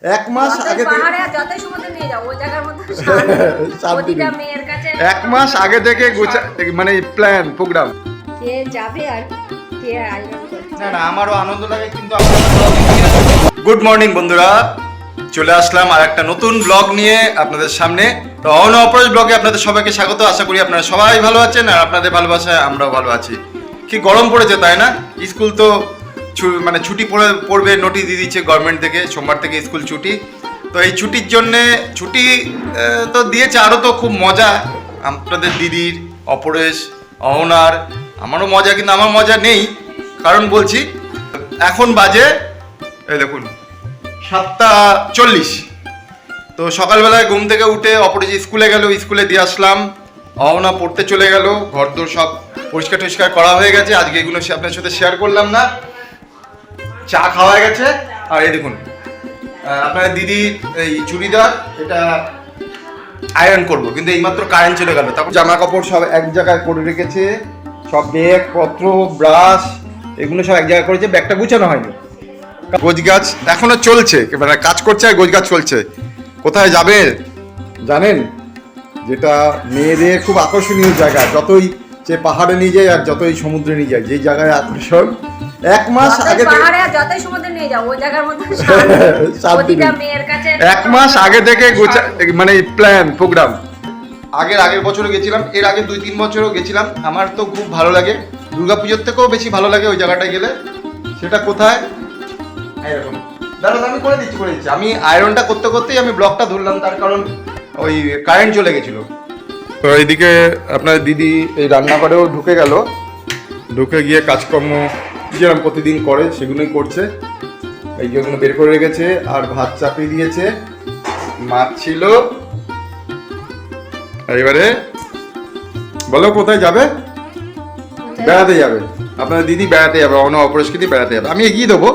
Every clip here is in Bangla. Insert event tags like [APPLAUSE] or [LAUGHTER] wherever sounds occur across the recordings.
[LAUGHS] এক মাস আগে থেকে এক মাস আগে থেকে গোছা মানে প্ল্যান প্রোগ্রাম কে যাবে আর কে না না আমারও আনন্দ লাগে কিন্তু গুড মর্নিং বন্ধুরা। চলে আসলাম আর একটা নতুন ব্লগ নিয়ে আপনাদের সামনে। তো অন অপরাজ ব্লগে আপনাদের সবাইকে স্বাগত। আশা করি আপনারা সবাই ভালো আছেন আর আপনাদের ভালোবাসায় আমরাও ভালো আছি। কি গরম পড়েছে তাই না? স্কুল তো মানে ছুটি পড়ে, পড়বে নোটিশ দিয়ে দিচ্ছে গভর্নমেন্ট থেকে, সোমবার থেকে স্কুল ছুটি। তো এই ছুটির জন্যে, ছুটি তো দিয়েছে আরও তো খুব মজা। আপনাদের দিদির, অপরেশ, অহনার, আমারও মজা কিন্তু আমার মজা নেই। কারণ বলছি, এখন বাজে, এই দেখুন, সাতটা চল্লিশ। তো সকালবেলায় ঘুম থেকে উঠে অপরেজ স্কুলে গেল স্কুলে দিয়ে আসলাম। অহনা পড়তে চলে গেল ঘর দোর সব পরিষ্কার টরিষ্কার করা হয়ে গেছে। আজকে এগুলো আপনার সাথে শেয়ার করলাম না। চা খাওয়া গেছে। আর এই দেখুন আপনার দিদি এই চুড়িদার, এটা আয়রন করব, কিন্তু এইমাত্র কারেন্ট চলে গেল। তারপর জামা কাপড় সব এক জায়গায় করে রেখেছে, সব ব্যাগ পত্র ব্রাশ এগুলো সব এক জায়গায় করেছে, ব্যাগটা গুছানো হয়নি। গোজ গাছ এখনও চলছে মানে কাজ করছে আর গোজ গাছ চলছে। কোথায় যাবে জানেন, যেটা মেয়েদের খুব আকর্ষণীয় জায়গা, যতই সে পাহাড়ে নিয়ে যায় আর যতই সমুদ্রে নিয়ে যায় যেই জায়গায় আকর্ষণ এক মাস আগে থেকে পাহাড়ে আর যতই সমুদ্রে নিয়ে যাও ওই জায়গার মধ্যে [LAUGHS] প্রতিটা মেয়ের কাছে এক মাস আগে থেকে মানে প্ল্যান প্রোগ্রাম আগের আগের বছরও গেছিলাম এর আগে দুই তিন বছরও গেছিলাম। আমার তো খুব ভালো লাগে। দুর্গাপুজোর থেকেও বেশি ভালো লাগে ওই জায়গাটায় গেলে। সেটা কোথায়? এরকম দাদা আমি করে দিচ্ছি করে দিচ্ছি। আমি আয়রনটা করতে করতেই আমি ব্লকটা ধরলাম তার কারণ ওই কারেন্ট চলে গেছিল। তো এইদিকে আপনার দিদি এই রান্নাঘরেও ঢুকে গেল। ঢুকে গিয়ে কাজকর্ম যেরকম প্রতিদিন করে সেগুলোই করছে। এই জন্য বের করে রেখেছে আর ভাত চাপিয়ে দিয়েছে। মাছ ছিল। এবারে বলো কোথায় যাবে? বেড়াতে যাবে। আপনার দিদি বেড়াতে যাবে অন্য অপরিষ্কৃতি বেড়াতে যাবে। আমি এগিয়ে দেবো।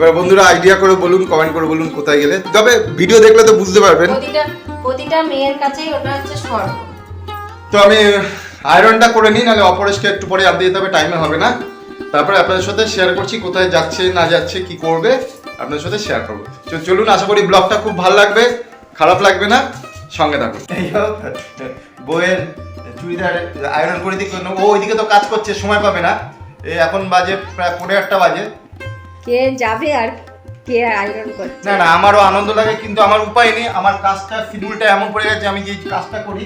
এবার বন্ধুরা আইডিয়া করে বলুন কমেন্ট করে বলুন কোথায় গেলে। তবে ভিডিও দেখলে তো বুঝতে পারবেন। প্রতিটা প্রতিটা মেয়ের কাছেই ওটা হচ্ছে স্বর্গ। তো আমি আয়রনটা করে নিই নাহলে অপরেশকে একটু পরে আপডেট দিতে হবে টাইমে হবে না। তারপরে আপনাদের সাথে শেয়ার করছি কোথায় যাচ্ছে না যাচ্ছে কি করবে আপনাদের সাথে শেয়ার করব। তো চলুন আশা করি ব্লগটা খুব ভালো লাগবে খারাপ লাগবে না সঙ্গে থাকুন। এই হোক, বইয়ের চুড়িদার আয়রন করে দিকে ও ওইদিকে তো কাজ করছে সময় পাবে না। এই এখন বাজে প্রায় পনেরো একটা বাজে। কে যাবে আর কে আয়োজন করছে? না না আমারও আনন্দ লাগে কিন্তু আমার উপায় নেই। আমার কাজটা শিডিউলটা এমন পড়ে গেছে আমি যে কাজটা করি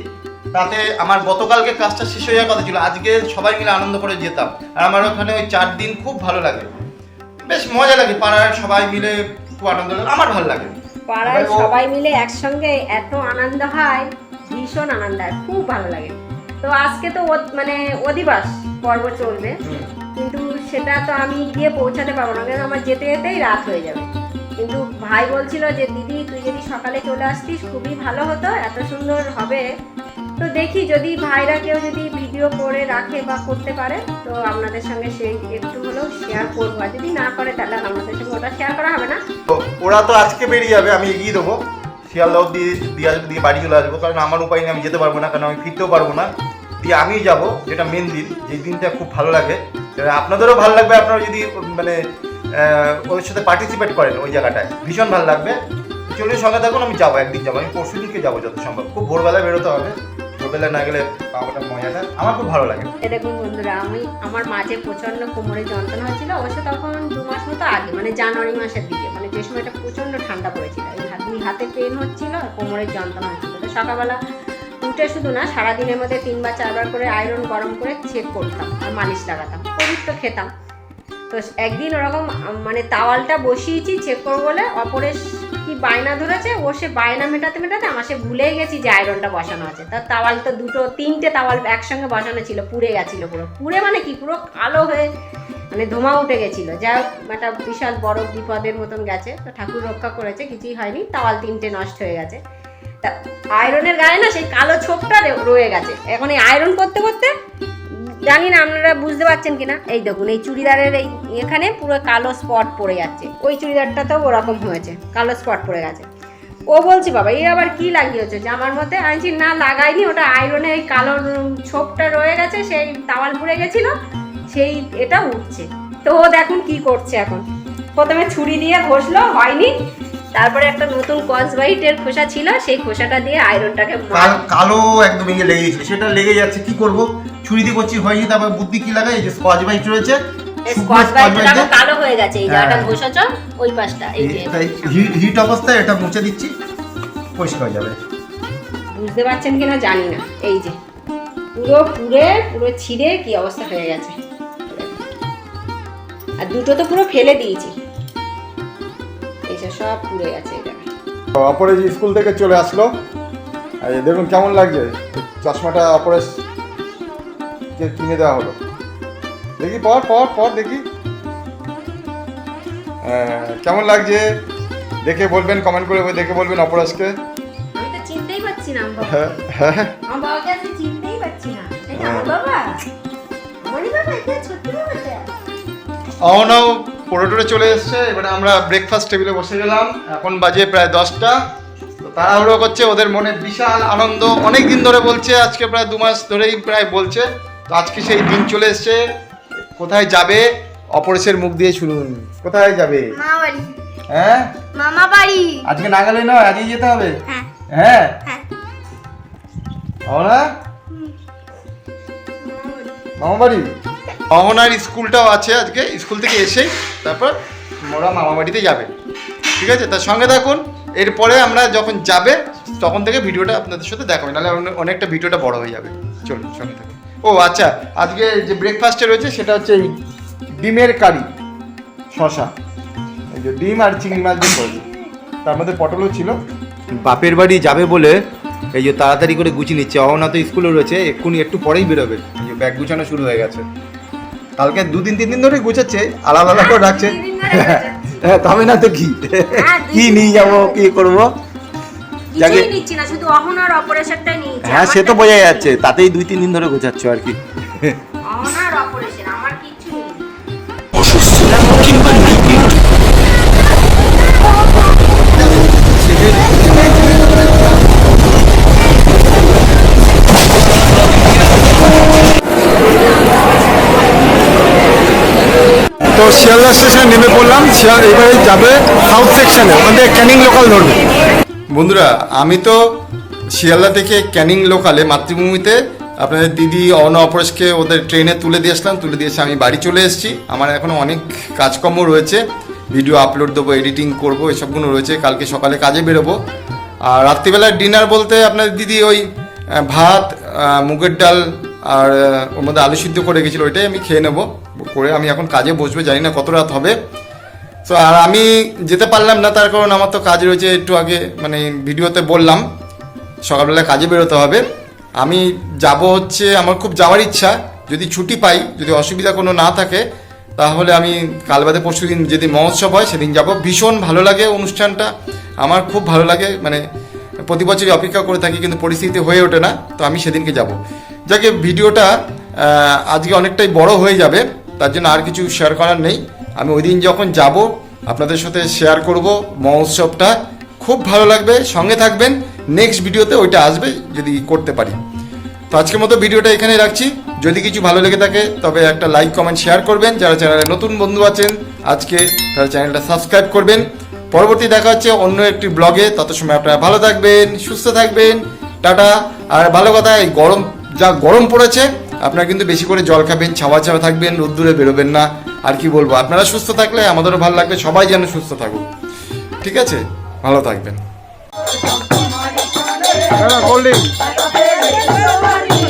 তাতে আমার গতকালকে কাজটা শেষ হয়ে যাওয়ার কথা ছিল আজকে সবাই মিলে আনন্দ করে যেতাম। আর আমার ওখানে ওই চার দিন খুব ভালো লাগে। বেশ মজা লাগে পাড়ার সবাই মিলে খুব আনন্দ লাগে আমার ভালো লাগে। পাড়ায় সবাই মিলে একসঙ্গে এত আনন্দ হয় ভীষণ আনন্দ হয় খুব ভালো লাগে। তো আজকে তো মানে অধিবাস পর্ব চলবে। কিন্তু সেটা তো আমি গিয়ে পৌঁছাতে পারব না কারণ আমার যেতে যেতেই রাত হয়ে যাবে। কিন্তু ভাই বলছিল যে, দিদি, তুই যদি সকালে চলে আসতিস, খুবই ভালো হতো, এত সুন্দর হবে। তো দেখি যদি ভাইরা কেউ যদি ভিডিও করে রাখে বা করতে পারে, তো আপনাদের সঙ্গে সেই একটু হলেও শেয়ার করব। আর যদি না করে, তাহলে আপনাদের সঙ্গে ওটা শেয়ার করা হবে না। ওরা তো আজকে বেরিয়ে যাবে, আমি এগিয়ে দেবো। শিয়ালদাও দিয়ে দিয়ে দিয়ে বাড়ি চলে আসব, কারণ আমার উপায় নেই, আমি যেতে পারব না, কারণ আমি ফিরতেও পারব না। দিয়ে আমি যাব, যেটা মেন দিন যে দিনটা খুব ভালো লাগে। আপনাদেরও ভালো লাগবে, আপনারা যদি মানে ওদের সাথে পার্টিসিপেট করেন ওই জায়গাটায়, ভীষণ ভালো লাগবে। চলুন সঙ্গে থাকুন, আমি যাব, একদিন যাব, আমি পরশু দিনকে যাব যত সম্ভব। খুব ভোরবেলায় বেরোতে হবে, ভোরবেলায় না গেলে পাওয়াটা মজাটা। আমার খুব ভালো লাগে। দেখুন বন্ধুরা, আমি, আমার মাঝে প্রচণ্ড কোমরে যন্ত্রণা হচ্ছিল, অবশ্য তখন দু মাস মতো আগে মানে জানুয়ারি মাসের দিকে মানে যে সময়টা প্রচণ্ড ঠান্ডা পড়েছিল, এই হাত হাতে পেন হচ্ছিল কোমরের যন্ত্রণা হচ্ছিল। তো সকালবেলা উঠে শুধু না, সারাদিনের মধ্যে তিনবার, চারবার করে আয়রন গরম করে চেক করতাম আর মালিশ লাগাতাম। পবিত্র খেতাম। তো একদিন ওরকম মানে তাওয়ালটা বসিয়েছি চেক করব বলে, অপরেশ কি বায়না ধরেছে? ও সে বায়না মেটাতে মেটাতে আমার সে ভুলেই গেছি যে আয়রনটা বসানো আছে। তার তাওয়াল তো দুটো, তিনটে তাওয়াল একসঙ্গে বসানো ছিল, পুড়ে গেছিল পুরো। পুড়ে মানে কি? পুরো কালো হয়ে মানে ধোঁয়া উঠে গেছিল। হোক, একটা বিশাল বড় বিপদের মতন গেছে। তো ঠাকুর রক্ষা করেছে, কিছুই হয়নি। তাওয়াল তিনটে নষ্ট হয়ে গেছে। তা আয়রনের গায়ে না সেই কালো ছোপটা রয়ে গেছে। এখন এই আয়রন করতে করতে জানি না আপনারা বুঝতে পারছেন কিনা? এই দেখুন এই চুড়িদারের এই এখানে পুরো কালো স্পট পড়ে যাচ্ছে। ওই চুড়িদারটাতেও ওরকম হয়েছে কালো স্পট পড়ে গেছে। ও বলছি বাবা এই আবার কি লাগিয়েছে? জামার আমি বলছি, না লাগাইনি ওটা আয়রনে ওই কালো ছোপটা রয়ে গেছে সেই তাওয়াল পুড়ে গেছিল সেই এটা উঠছে। তো ও দেখুন কি করছে এখন। প্রথমে ছুরি দিয়ে ঘষলো হয়নি। তারপরে একটা নতুন কস বাইটের খোসা ছিল সেই খোসাটা দিয়ে আয়রনটাকে কালো একদম ইয়ে লেগে গেছে সেটা লেগে যাচ্ছে কি করব? ছুরি দিয়ে করছি হয়নি তারপর বুদ্ধি কি লাগাই? এই যে রয়েছে। কালো হয়ে গেছে এই জায়গাটা হ্যাঁ। ঘষেছ ওই পাশটা এই হিট অবস্থায় এটা মুছে দিচ্ছি পরিষ্কার হয়ে যাবে। বুঝতে পারছেন কিনা জানি না এই যে। পুরো পুরে পুরো ছিঁড়ে কি অবস্থা হয়ে গেছে। আর দুটো তো পুরো ফেলে দিয়েছি। সব পুড়ে গেছে জায়গায় অপরেশ স্কুল থেকে চলে আসলো। দেখুন কেমন লাগছে? চশমাটা অপরেশ কে কিনে দেওয়া হলো। দেখি পর পর পর দেখি। হ্যাঁ, কেমন লাগছে? দেখে বলবেন কমেন্ট করে দেখে বলবেন অপরেশকে। আমি তো চিনতেই পারছি না আমার হ্যাঁ বাবাকে। হ্যাঁ চিনতেই পারছি না। এটা আমার বাবা? আমারই বাবা? এটা ছোট্ট বাবাটা? পোড়োটোরে চলে এসছে এবারে আমরা ব্রেকফাস্ট টেবিলে বসে গেলাম। এখন বাজে প্রায় দশটা। তো তাড়াহুড়ো করছে ওদের মনে বিশাল আনন্দ। অনেক দিন ধরে বলছে আজকে প্রায় দু মাস ধরেই প্রায় বলছে তো আজকে সেই দিন চলে এসছে। কোথায় যাবে? অপরেশের মুখ দিয়ে শুনুন। কোথায় যাবে? হ্যাঁ? মামা বাড়ি আজকে না গেলে নয় আজকে যেতে হবে? হ্যাঁ। হ্যাঁ? হ্যাঁ। অহনা? মামা বাড়ি অহনার স্কুলটাও আছে আজকে স্কুল থেকে এসেই। তারপর মোরা মামা বাড়িতে যাবে। ঠিক আছে? তার সঙ্গে থাকুন। এরপরে আমরা যখন যাবে, তখন থেকে ভিডিওটা আপনাদের সাথে দেখাবে। নাহলে অনেকটা ভিডিওটা বড় হয়ে যাবে। চলুন, সঙ্গে থাকুন। ও আচ্ছা আজকে যে ব্রেকফাস্টে রয়েছে, সেটা হচ্ছে এই ডিমের কারি শশা এই যে ডিম আর চিংড়ি মাছ দিয়ে করেছে। তার মধ্যে পটলও ছিল। বাপের বাড়ি যাবে বলে এই যে তাড়াতাড়ি করে গুছিয়ে নিচ্ছে। অহনা তো স্কুলে রয়েছে, এক্ষুনি একটু পরেই বেরোবে। এই যে ব্যাগ গুছানো শুরু হয়ে গেছে। কালকে দুদিন তিন দিন ধরে গুছাচ্ছে আলাদা আলাদা করে রাখছে। হ্যাঁ তবে না তো কি? কি নিয়ে যাব কি করব? যাকে- শুধু অহনার অপারেশনটাই নিয়েছি। হ্যাঁ সে তো বোঝা যাচ্ছে তাতেই দুই তিন দিন ধরে গোছাচ্ছ আর কি। তো শিয়ালদা স্টেশনে নেমে পড়লাম। শিয়াল এবারে যাবে সাউথ সেকশনে থেকে ক্যানিং লোকাল ধরবে। বন্ধুরা, আমি তো শিয়ালদা থেকে ক্যানিং লোকালে মাতৃভূমিতে, আপনাদের দিদি অন অপরেশকে ওদের ট্রেনে তুলে দিয়ে আসলাম। তুলে দিয়ে এসে আমি বাড়ি চলে এসেছি। আমার এখনও অনেক কাজকর্ম রয়েছে। ভিডিও আপলোড দেবো এডিটিং করব, এসবগুলো রয়েছে। কালকে সকালে কাজে বেরোবো। আর রাত্রিবেলার ডিনার বলতে আপনাদের দিদি ওই ভাত মুগের ডাল আর ওর মধ্যে আলু সিদ্ধ করে গেছিল, ওইটাই আমি খেয়ে নেব। করে আমি এখন কাজে বসবে, জানি না কত রাত হবে। তো আর আমি যেতে পারলাম না, তার কারণ আমার তো কাজ রয়েছে একটু আগে মানে ভিডিওতে বললাম, সকালবেলা কাজে বেরোতে হবে। আমি যাব হচ্ছে, আমার খুব যাওয়ার ইচ্ছা, যদি ছুটি পাই, যদি অসুবিধা কোনো না থাকে, তাহলে আমি কাল বাদে পরশু দিন যেদিন মহোৎসব হয়, সেদিন যাব। ভীষণ ভালো লাগে অনুষ্ঠানটা, আমার খুব ভালো লাগে মানে প্রতি বছরই অপেক্ষা করে থাকি, কিন্তু পরিস্থিতি হয়ে ওঠে না, তো আমি সেদিনকে যাব। যাকে ভিডিওটা আজকে অনেকটাই বড় হয়ে যাবে। তার জন্য আর কিছু শেয়ার করার নেই। আমি ওই দিন যখন যাব, আপনাদের সাথে শেয়ার করব মহোৎসবটা। খুব ভালো লাগবে, সঙ্গে থাকবেন। নেক্সট ভিডিওতে ওইটা আসবে যদি করতে পারি। তো আজকের মতো ভিডিওটা এখানে রাখছি। যদি কিছু ভালো লেগে থাকে, তবে একটা লাইক কমেন্ট শেয়ার করবেন। যারা চ্যানেলে নতুন বন্ধু আছেন, আজকে তারা চ্যানেলটা সাবস্ক্রাইব করবেন। পরবর্তী দেখা হচ্ছে অন্য একটি ব্লগে তত সময় আপনারা ভালো থাকবেন, সুস্থ থাকবেন। টাটা। আর ভালো কথা, এই গরম, যা গরম পড়েছে আপনারা কিন্তু বেশি করে জল খাবেন, ছাওয়া ছাওয়া থাকবেন, রোদ্দুরে বেরোবেন না। আর কি বলব, আপনারা সুস্থ থাকলে, আমাদেরও ভালো লাগবে সবাই যেন সুস্থ থাকুক। ঠিক আছে? ভালো থাকবেন। ড্রিঙ্ক